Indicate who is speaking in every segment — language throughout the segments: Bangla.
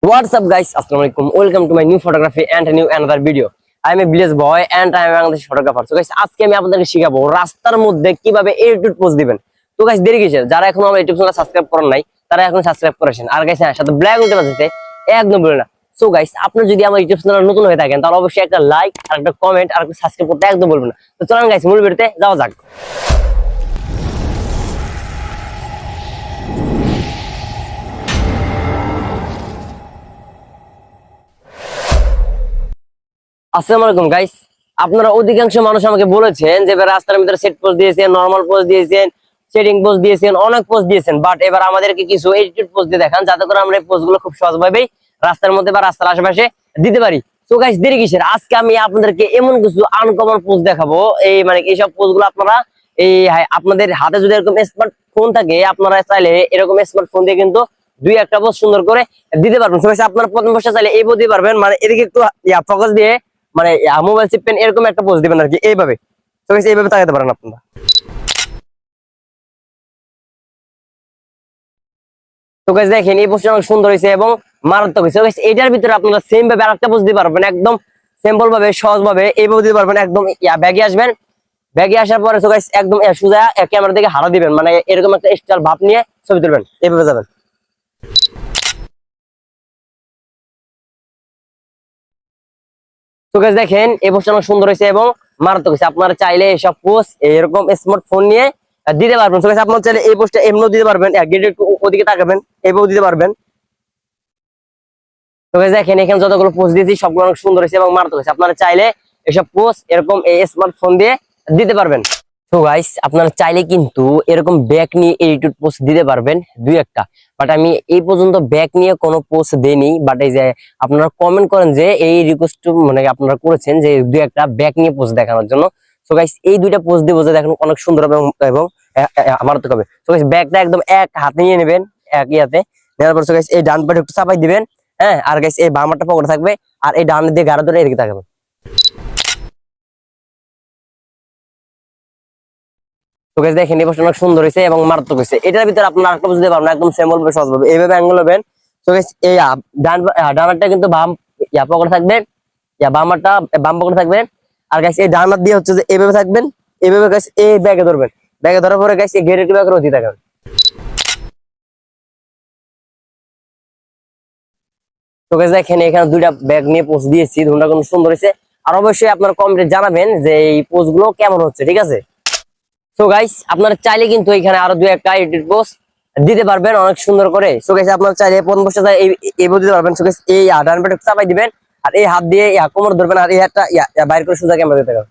Speaker 1: What's up guys? Assalamu alaikum. Welcome to my new photography and a new another video. I am a village boy and I am a Bangladeshi photographer. So guys, আজকে আমি আপনাদেরকে শেখাবো রাস্তার মধ্যে কীভাবে এডিট পোজ দিবেন। তো গাইস দেরি কিসের? যারা এখনও আমার ইউটিউব চ্যানেল সাবস্ক্রাইব করেন নাই, তারা এখন সাবস্ক্রাইব করেছেন। আর গাইস হ্যাঁ, সাথে ব্ল্যাক উল্টে বাজতে একদম বলে না। সো গাইস, আপনি যদি আমার ইউটিউব চ্যানেল নতুন হয়ে থাকেন, তাহলে অবশ্যই একটা লাইক আর একটা কমেন্ট আর একটা সাবস্ক্রাইব করতে একদম বলবেন না। তো চলুন গাইস, মূল ভিডিওতে যাওয়া যাক। আসসালামু আলাইকুম গাইস আপনারা অধিকাংশ মানুষ আমাকে বলেছেন যে এবার রাস্তার ভিতরে সেট পোস্ট দিয়েছেন নরমাল পোস্ট দিয়েছেন সেটিং পোস্ট দিয়েছেন অনেক পোস্ট দিয়েছেন বাট এবার আমাদেরকে কিছু এডিটেড পোস্ট দিয়ে দেখান যাতে করে আমরা এই পোস্টগুলো খুব সহজভাবেই রাস্তার মধ্যে বা রাস্তার আশেপাশে দিতে পারি। তো গাইস দেরি কিসের? আজকে আমি আপনাদেরকে এমন কিছু আনকমন পোস্ট দেখাবো। এই মানে এইসব পোস্টগুলো আপনারা এই হ্যাঁ, আপনাদের হাতে যদি এরকম স্মার্টফোন থাকে আপনারা চাইলে এরকম স্মার্টফোন দিয়ে কিন্তু দুই একটা পোস্ট সুন্দর করে দিতে পারবেন। আপনারা প্রথম পোস্টটা চাইলে এই দিতে পারবেন। মানে এদিকে একটু ফোকাস দিয়ে মানে মোবাইল চিপেন এরকম একটা পোস্ট দিবেন আর কি, এইভাবে। তো এইভাবে তাকাতে পারেন আপনারা। তো দেখেন, এই পোস্টটা অনেক সুন্দর হয়েছে এবং মারাত্মক হয়েছে। এটার ভিতরে আপনারা সেম ভাবে আরেকটা পোস্ট দিতে পারবেন, একদম সিম্পল ভাবে, সহজ ভাবে, এইভাবে দিতে পারবেন, একদম ব্যাগে আসবেন। ব্যাগে আসার পরে, তো একদম সোজা ক্যামেরা দিকে হারা দিবেন। মানে এরকম একটা স্টাইল ভাব নিয়ে ছবি তুলবেন, এইভাবে যাবেন। তো গাছ দেখেন, এই পোস্টটা অনেক সুন্দর হয়েছে এবং মারাত্মক হয়েছে। আপনারা চাইলে এইসব পোস্ট এরকম স্মার্টফোন নিয়ে দিতে পারবেন। তো আপনার চাইলে এই পোস্টটা এমনিও দিতে পারবেন। ওদিকে তাকাবেন এভাবেও দিতে পারবেন। তো দেখেন, এখানে যতগুলো পোস্ট দিয়েছি, সবগুলো অনেক সুন্দর হয়েছে এবং মারাত্মক হয়েছে। আপনারা চাইলে এসব পোস্ট এরকম এই স্মার্টফোন দিয়ে দিতে পারবেন। তো গাইস আপনারা চাইলে কিন্তু এরকম ব্যাক নিয়ে এডিটেড পোস্ট দিতে পারবেন, দুই একটা। বাট আমি এই পর্যন্ত ব্যাক নিয়ে কোনো পোস্ট দেইনি বাট এই যে আপনারা কমেন্ট করেন যে এই রিকোয়েস্ট মানে আপনারা করেছেন যে দুই একটা ব্যাক নিয়ে পোস্ট দেখানোর জন্য। সো গাইস এই দুইটা পোস্ট দিব যে দেখেন অনেক সুন্দর হবে এবং- এবং আমার তো হবে। সো গাইস ব্যাগটা একদম এক হাতে নিয়ে নেবেন, এক ইয়াতে। নেওয়ার পর সো গাইস এই ডান পাটে একটু চাপাই দিবেন হ্যাঁ? আর গাইস এই বামারটা পকেটে থাকবে, আর এই ডান দিয়ে গাড়া ধরে এদিকে থাকবে তো গাইস দেখেন, এই পোস্টটা অনেক সুন্দর হয়েছে এবং মারাত্মক হয়েছে। এটার ভিতরে আপনারা আরেকটা বুঝতে পারবেন একদম সিম্পল ভাবে সহজ ভাবে এইভাবে অ্যাঙ্গেল হবেন তো গাইস এই ডান ডানারটা কিন্তু বাম, ইয়া পকেটে থাকবে। ইয়া বামারটা বাম পকেটে থাকবে। আর গাইস এই ডানার দিয়ে হচ্ছে যে এইভাবে থাকবেন, এইভাবে গাইস এই ব্যাগে ধরবেন। ব্যাগে ধরার পরে গাইস এই গেটের ব্যাগের অতি থাকবেন তো গাইস দেখেন, এখানে দুইটা ব্যাগ নিয়ে পোস্ট দিয়েছি দুটা কিন্তু সুন্দর হয়েছে। আর অবশ্যই আপনারা কমেন্টে জানাবেন যে এই পোস্টগুলো কেমন হচ্ছে, ঠিক আছে? সো গাইস আপনারা চাইলে কিন্তু এখানে আরও দুই একটা এডিট পোস্ট দিতে পারবেন অনেক সুন্দর করে। সো গাইস আপনারা চাইলে পোস্টে চাই এই দিতে পারবেন। সো গাইস এই ডান পেটে চাপাই দিবেন আর এই হাত দিয়ে ইয়া কোমর ধরবেন আর এই হাতটা ইয়া বাইর করে সোজা ক্যামেরা দিতে পারবেন।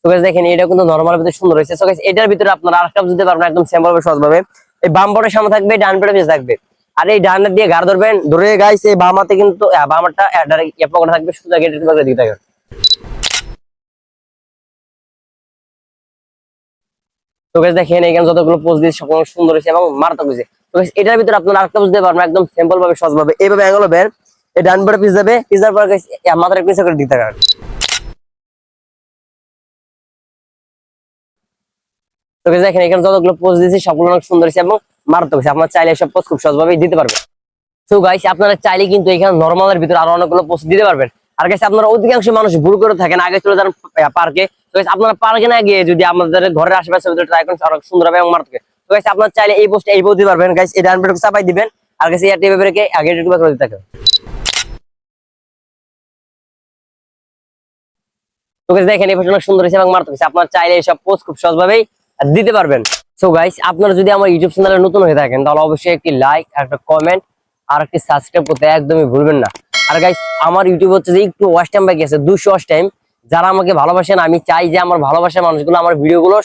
Speaker 1: সো গাইস দেখেন এটা কিন্তু নরমাল ভিতরে সুন্দর হয়েছে। সো গাইস এটার ভিতরে আপনারা আরেকটা দিতে পারবেন একদম সিম্পল ভাবে সহজ ভাবে এই বাম পটের সামনে থাকবে ডান পেটে পিছে থাকবে। আর এই ডান দিয়ে গাড় ধরবেন। ধরে গাইস এই বাম হাতে কিন্তু আহ, বাম হাতটা পকেটে থাকবে সোজা গেটের দিকে থাকবে। গাইস দেখেন এখানে যতগুলো পোস্ট দিয়েছে, সবগুলো সুন্দর হয়েছে এবং মারাত্মক হয়েছে। তো গাইস এটার ভিতরে আপনারা আরেকটা বুঝতে পারবেন, একদম সিম্পল ভাবে, সহজ ভাবে। এইভাবে অ্যাঙ্গেল হবে এই ডান পাড়ে পিস যাবে পিস যাওয়ার পর গাইস মাথার পিছে করে দিতে থাকবে তো গাইস দেখেন এখানে যতগুলো পোস্ট দিয়েছি, সবগুলো অনেক সুন্দর হয়েছে এবং মারাত্মক হয়েছে। আপনারা চাইলে সব পোস্ট খুব সহজভাবে দিতে পারবেন। তো গাইস আপনারা চাইলে কিন্তু এখানে নরমালের ভিতরে আরও অনেকগুলো পোস্ট দিতে পারবেন। আর গাইস আপনারা অধিকাংশ মানুষ ভুল করে থাকেন। আগে চলে যান পার্কে তো আপনারা পার্কে না গিয়ে যদি আমাদের ঘরের আশেপাশে ট্রাই করেন অনেক সুন্দর হবে এবং মারাত্মক। তো গাইস আপনারা চাইলে এই পোস্ট এই দিতে পারবেন গাইস এই ডান পেটে চাপাই দিবেন। আর এই টেপে রেখে আগে করে দিতে দেখেন, এই পোস্ট অনেক সুন্দর হয়েছে এবং মারাত্মক হয়েছে। আপনারা চাইলে এইসব পোস্ট খুব সহজভাবেই দিতে পারবেন। সো গাইস আপনারা যদি আমার ইউটিউব চ্যানেলে নতুন হয়ে থাকেন, তাহলে অবশ্যই একটি লাইক আর একটা কমেন্ট আর একটি সাবস্ক্রাইব করতে একদমই ভুলবেন না। আর গাইস আমার ইউটিউব হচ্ছে যে একটু ওয়াচ টাইম বাকি আছে দুশো ওয়াচ টাইম যারা আমাকে ভালোবাসেন আমি চাই যে আমার ভালোবাসার মানুষগুলো আমার ভিডিওগুলো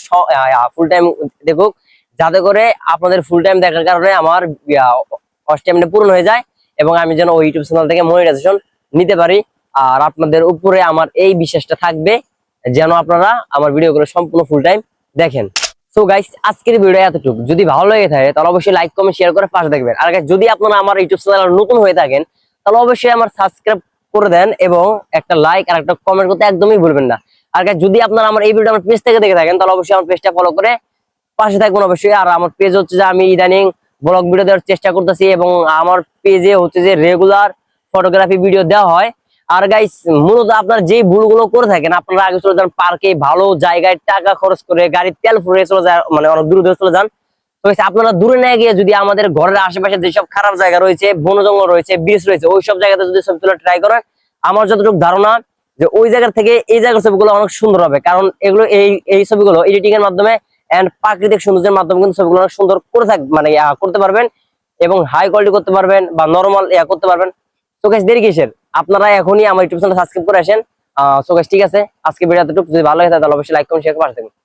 Speaker 1: ফুল টাইম দেখুক। যাতে করে আপনাদের ফুল টাইম দেখার কারণে আমার ওয়াচ টাইমটা পূরণ হয়ে যায় এবং আমি যেন ওই ইউটিউব চ্যানেল থেকে মনিটাইজেশন নিতে পারি। আর আপনাদের উপরে আমার এই বিশ্বাসটা থাকবে যেন আপনারা আমার ভিডিওগুলো সম্পূর্ণ ফুল টাইম দেখেন। সো গাইস আজকের ভিডিও এতটুকু। যদি ভালো লেগে থাকে তাহলে অবশ্যই লাইক কমেন্ট শেয়ার করে পাশে দেখবেন আর guys, যদি আপনারা আমার ইউটিউব চ্যানেল নতুন হয়ে থাকেন তাহলে অবশ্যই আমার সাবস্ক্রাইব করে দেন এবং একটা লাইক আর একটা কমেন্ট করতে একদমই ভুলবেন না। আর যদি আপনারা আমার এই ভিডিও আমার পেজ থেকে দেখে থাকেন, তাহলে অবশ্যই আমার পেজটা ফলো করে পাশে থাকবেন অবশ্যই। আর আমার পেজ হচ্ছে যে আমি ইদানিং ব্লগ ভিডিও দেওয়ার চেষ্টা করতেছি এবং আমার পেজে হচ্ছে যে রেগুলার ফটোগ্রাফি ভিডিও দেওয়া হয়। আর গাইস মূলত আপনারা যে ভুলগুলো করে থাকেন, আপনারা আগে চলে যান পার্কে ভালো জায়গায় টাকা খরচ করে গাড়ির তেল ফুরিয়ে চলে যায় মানে অনেক দূরে চলে যান। আপনারা দূরে না গিয়ে যদি আমাদের ঘরের আশেপাশে যেসব খারাপ জায়গা রয়েছে বন জঙ্গল রয়েছে বিচ রয়েছে, ওই সব জায়গাতে যদি ছবি তোলা ট্রাই করেন, আমার যতটুকু ধারণা যে ওই জায়গা থেকে এই জায়গার ছবিগুলো অনেক সুন্দর হবে। কারণ এগুলো এই এই ছবিগুলো এডিটিং এর মাধ্যমে প্রাকৃতিক সৌন্দর্যের মাধ্যমে কিন্তু ছবিগুলো অনেক সুন্দর করে থাক মানে করতে পারবেন এবং হাই কোয়ালিটি করতে পারবেন বা নর্মাল ইয়া করতে পারবেন। তো দেরি কিসের? আপনারা এখনই আমার ইউটিউব চ্যানেল সাবস্ক্রাইব করে আসেন। সো গাইস ঠিক আছে, আজকে ভিডিওতে যদি ভালো লাগে তাহলে অবশ্যই লাইক কমেন্ট শেয়ার করে